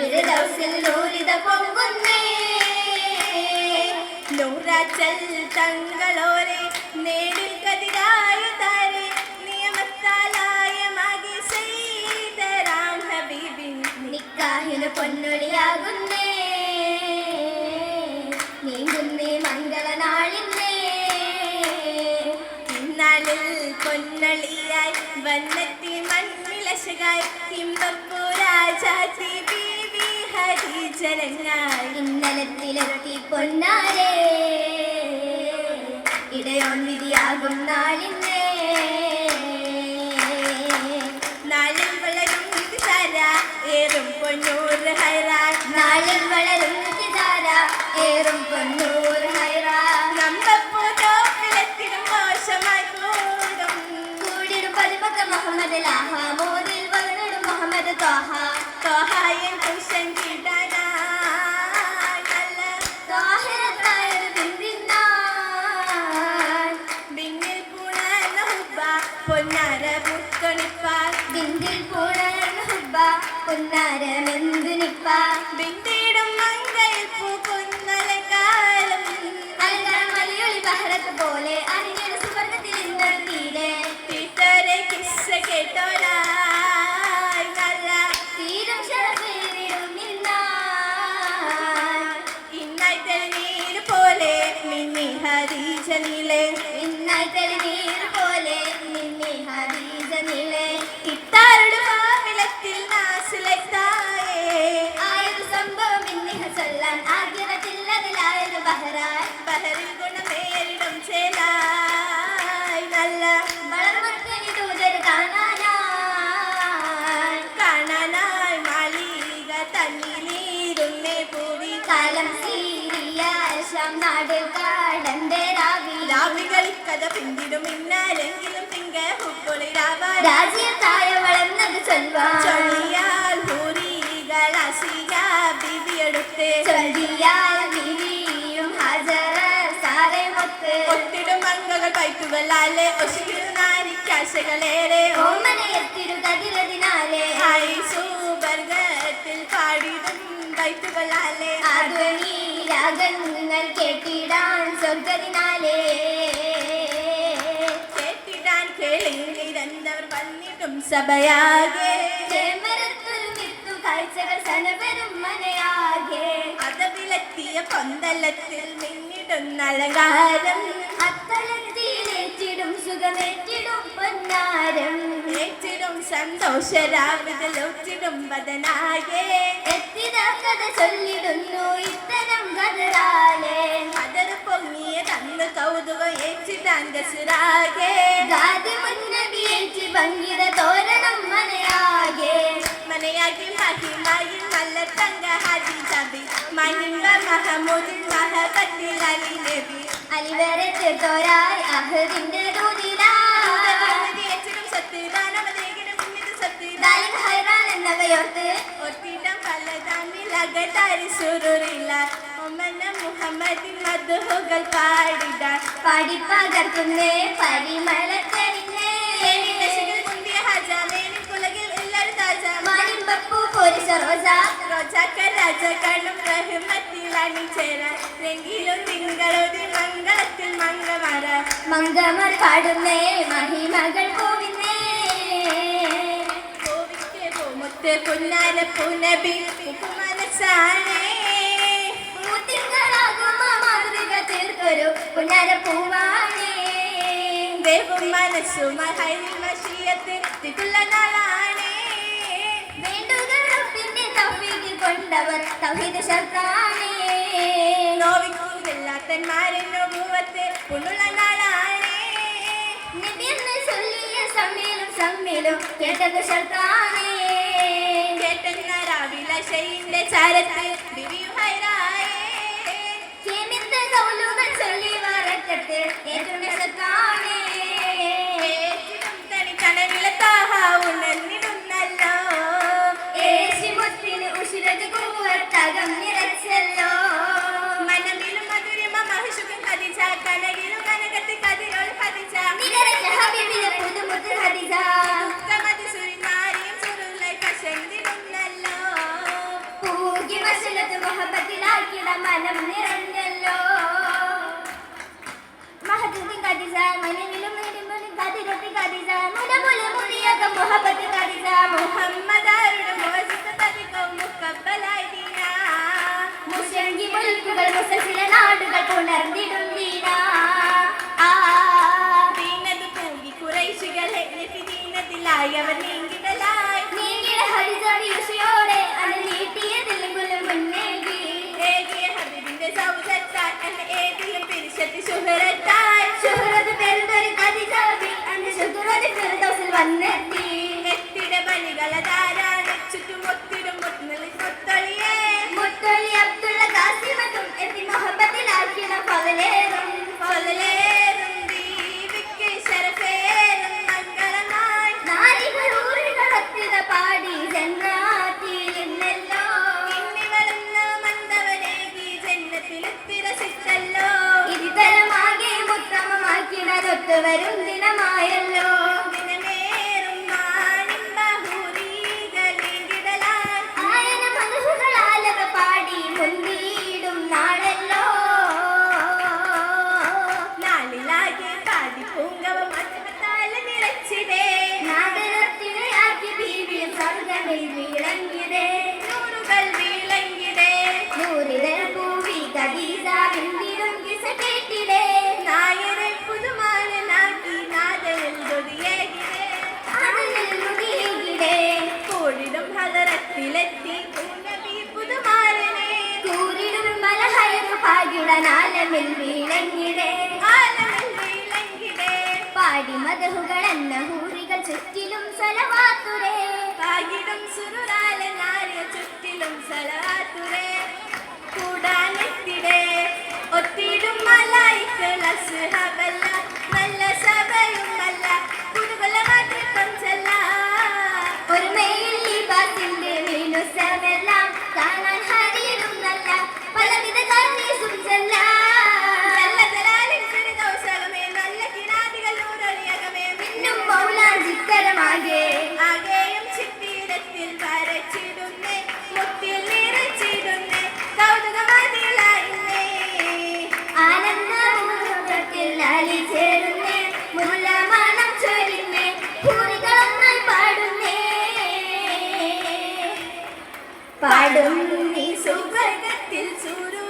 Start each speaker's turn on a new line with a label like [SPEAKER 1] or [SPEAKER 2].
[SPEAKER 1] ഫിർദൗസിൽ നൂരിത പൊങ്ങുന്നേ
[SPEAKER 2] നൂറാച്ചൽ തങ്ങളോരെ നേടിൽ കതിരായ താരെ നിയമത്താലായ മകി സീതരാം ഹബീബിൻ
[SPEAKER 1] നിക്കാഹിന് പൊന്നൊളിയാകുന്നേ. നീങ്ങുന്നേ മംഗളനാളിന്നേ.
[SPEAKER 2] ഇന്നാളിൽ പൊന്നളിയായി വന്നെത്തി മണ്ണിലശകായി ഇമ്പപ്പൂരാജാതി ബീവി ഹരിജനങ്ങായി
[SPEAKER 1] ഇന്നലത്തിലെത്തി പൊന്നാരേ? ഇടയോൻ വിധിയാകും നാളിന്നേ.
[SPEAKER 2] നാളിൽ വളരും വിധിസാര ഏറും പൊന്നൂറ് ഹൈറാൻ
[SPEAKER 1] നാളിൽ വളരും നിതിധാര ഏറും പൊന്നൂർ ഹൈറാ.
[SPEAKER 2] നമ്മപ്പൂതോപ്പിലെത്തിനും മോശമായി കൂടും.
[SPEAKER 1] കൂടിടും പതിമക്ക മുഹമ്മദ് ലാഹ മുഹമ്മദ് തോഹ
[SPEAKER 2] തോഹായൻ പുരുഷൻ ഹുബ്ബ
[SPEAKER 1] പുന്നാരമെന്തു നിപ്പ
[SPEAKER 2] ബിന്ദിടും മങ്കയിൽ പൂക്കുന്നല കാലം
[SPEAKER 1] അലങ്കാര മലയൊളി ബഹറത്ത് പോലെ ശം നാട് കാടന്റെ രാവി.
[SPEAKER 2] രാവികളിക്കഥ പിന്തിടും ഇന്നാരെങ്കിലും തിങ്ക ഹുക്കുളിരാവാൻ
[SPEAKER 1] രാജ്യത്തായ വളർന്നത് ചൊൽവാൻ
[SPEAKER 2] ചൊല്ലിയാൽ ഹൂരികൾ അസിക ബിബിയെടുത്ത്.
[SPEAKER 1] ചൊല്ലിയാൽ വിരിയും ഹജറ സാറെ മൊത്ത്.
[SPEAKER 2] ഒത്തിടും മംഗകൾ പൈറ്റുകളാലെ ഒശിരുന്നാരിക്കാശകളേറെ
[SPEAKER 1] ഓമനയെത്തിരു കതിരതിനാലെ
[SPEAKER 2] സുബർഗത്തിൽ പാടിടും പൈറ്റുകളാലെ
[SPEAKER 1] ആധുനി രാഗങ്ങൾ കേട്ടിടാൻ സ്വർഗതിനാലേ
[SPEAKER 2] കേട്ടിടാൻ കേളിരന്തവർ വന്നിട്ടും സഭയാകെ.
[SPEAKER 1] ചേമരത്തൊരു വിത്തു കാഴ്ചകൾ സനവരും മനയാകെ.
[SPEAKER 2] അതവിലെത്തിയ പന്തലത്തിൽ മിന്നിടുന്ന അലങ്കാരം.
[SPEAKER 1] അത്തലത്തിലേറ്റിടും സുഖമേറ്റിടും പൊന്നാരം.
[SPEAKER 2] ഏറ്റിടും സന്തോഷരാവിതലൊറ്റിടും ബദനാകെ
[SPEAKER 1] എത്തിത കഥ ചൊല്ലിടുന്നു
[SPEAKER 2] മനയാക്കി മഹിമായി നല്ല തങ്ക ഹാജി ചബി മഹിമ മഹമൂദിൻ മഹബത്തിൽ അലി നബി.
[SPEAKER 1] അലിവരെ തീർത്തോരായി അഹദിന്റെ ദൂതിലാ.
[SPEAKER 2] ഏറ്റിടും സത്യദാനമതേകിടും ഇന്നിത് സത്യദാനം
[SPEAKER 1] ദാലിം ഹൈറാൻ എന്നവയോർത്ത്.
[SPEAKER 2] ഒത്തിടം പലതാമിൽ അകതാരി സുരുറില്ല ഒമന മുഹമ്മദിൻ മധുഹുകൾ പാടിടാൻ.
[SPEAKER 1] പാടിപ്പകർത്തുന്നേ പരിമളക്കരിഞ്ഞേ മാലിമ്പപ്പൂ പോരിശ റോജ
[SPEAKER 2] റോജാക്ക രാജകണം റഹ്മത്തിലാണ് ചേരാൻ രംഗിലും തിങ്കളൊതി മംഗളത്തിൽ മംഗമാര
[SPEAKER 1] മംഗമർ പാടുന്നേ മഹിമകൾ പോവിന്നേ.
[SPEAKER 2] കോവിക്ക് പൂമുത്ത് പുന്നാര പുനബി മനസ്സാണേ
[SPEAKER 1] മാതൃക തീർത്തൊരു പുനര പൂവാണേ.
[SPEAKER 2] ദേവും മനസ്സുമായി മഷിയത്തിലുള്ള നാളാണേ.
[SPEAKER 1] കൊണ്ടവർ തൗഹീദ് ശർത്താണേ
[SPEAKER 2] നോവിക്കൂല്ലാത്തന്മാരെന്നോ നോവുവത്ത് പുണ്ണുള്ള നാളാണേ.
[SPEAKER 1] നബിയെന്ന് ചൊല്ലിയ സമ്മേലും സമ്മേലും കേട്ടത് ശർത്താണേ
[SPEAKER 2] കേട്ടെന്ന രാവിലെ ഷെയിന്റെ ചാരത്ത് ബിബിയും ഹൈറായേ
[SPEAKER 1] കേമിത്ത കൗലുകൾ ചൊല്ലി വറക്കത്ത് ഏറ്റവും ശർത്താണേ കൂവത്തകം നിറച്ചല്ലോ.
[SPEAKER 2] മനമിലും മധുരിമ മഹിഷുക്കും കതിച്ച കനകിലും കനകത്തി കതിരോൾ
[SPEAKER 1] ഹബീബിലെ പുതുമുത്ത് ഹദിജ
[SPEAKER 2] ഇരുതരമാകെ ഉത്തമമാക്കിടതൊത്തുവരും
[SPEAKER 1] ദിനമായല്ലോ. അടിമതഹുകളെന്ന ഹൂറികൾ ചുറ്റിലും സലവാത്തുരേ.
[SPEAKER 2] കാകിടം സുരുരാല നാരിയ ചുറ്റിലും സലവാത്തുരേ. കൂടാനെത്തിടേ ഒത്തിടും മലായിക്കൾ അസുഹബല്ല നല്ല
[SPEAKER 1] സഭയും അല്ല പാടും. നീ
[SPEAKER 2] സ്വർഗത്തിൽ
[SPEAKER 1] സുരു